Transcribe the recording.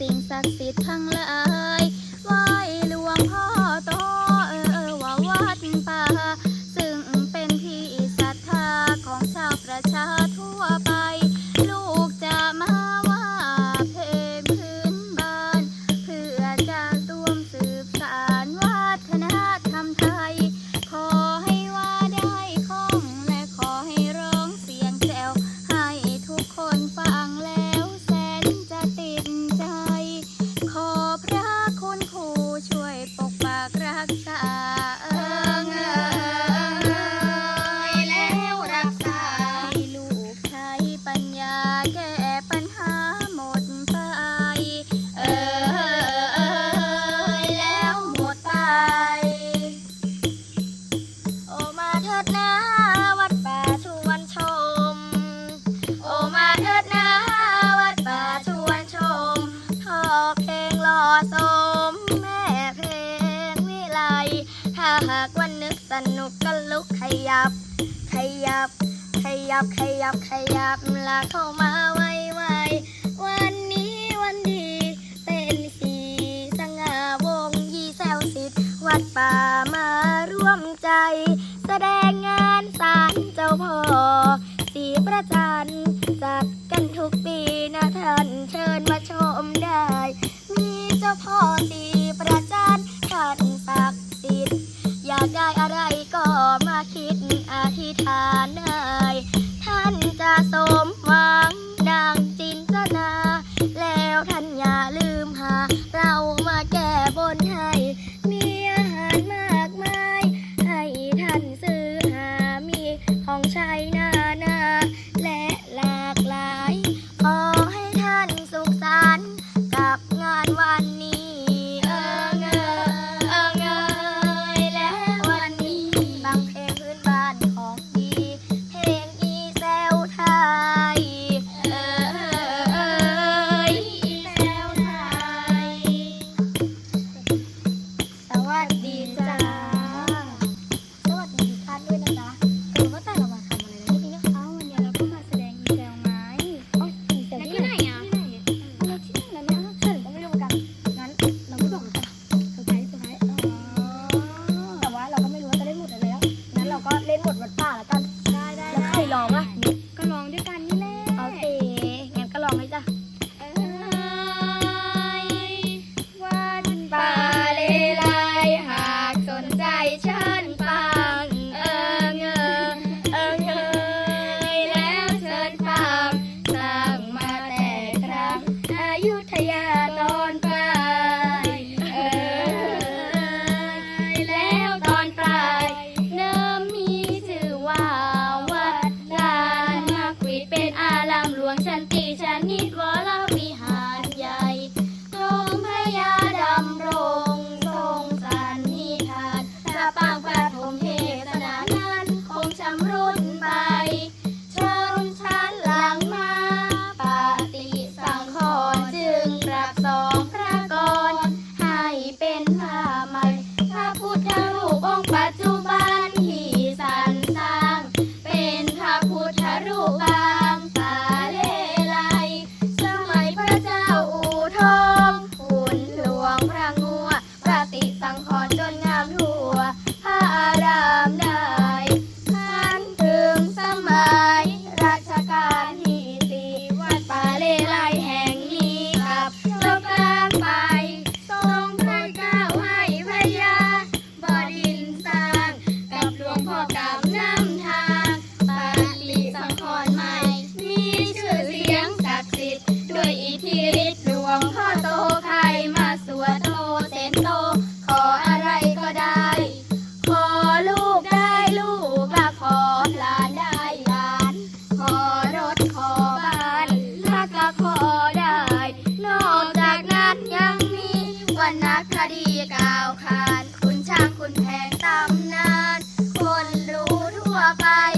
สิ่งศักดิ์สิทธิ์ทั้งหลายไหว นุกก็ลุกขยับ ขยับ ขยับ ขยับ ขยับลาเข้ามาไวไววันนี้วันดี เป็นสีสง่าวงยี่แซวสิทธิ์วัดป่ามาร่วมใจ แสดงงานสารเจ้าพ่อสีประจันจัดกันทุกปีนะท่านเชิญมาชมได้ มีเจ้าพ่อสี Bye.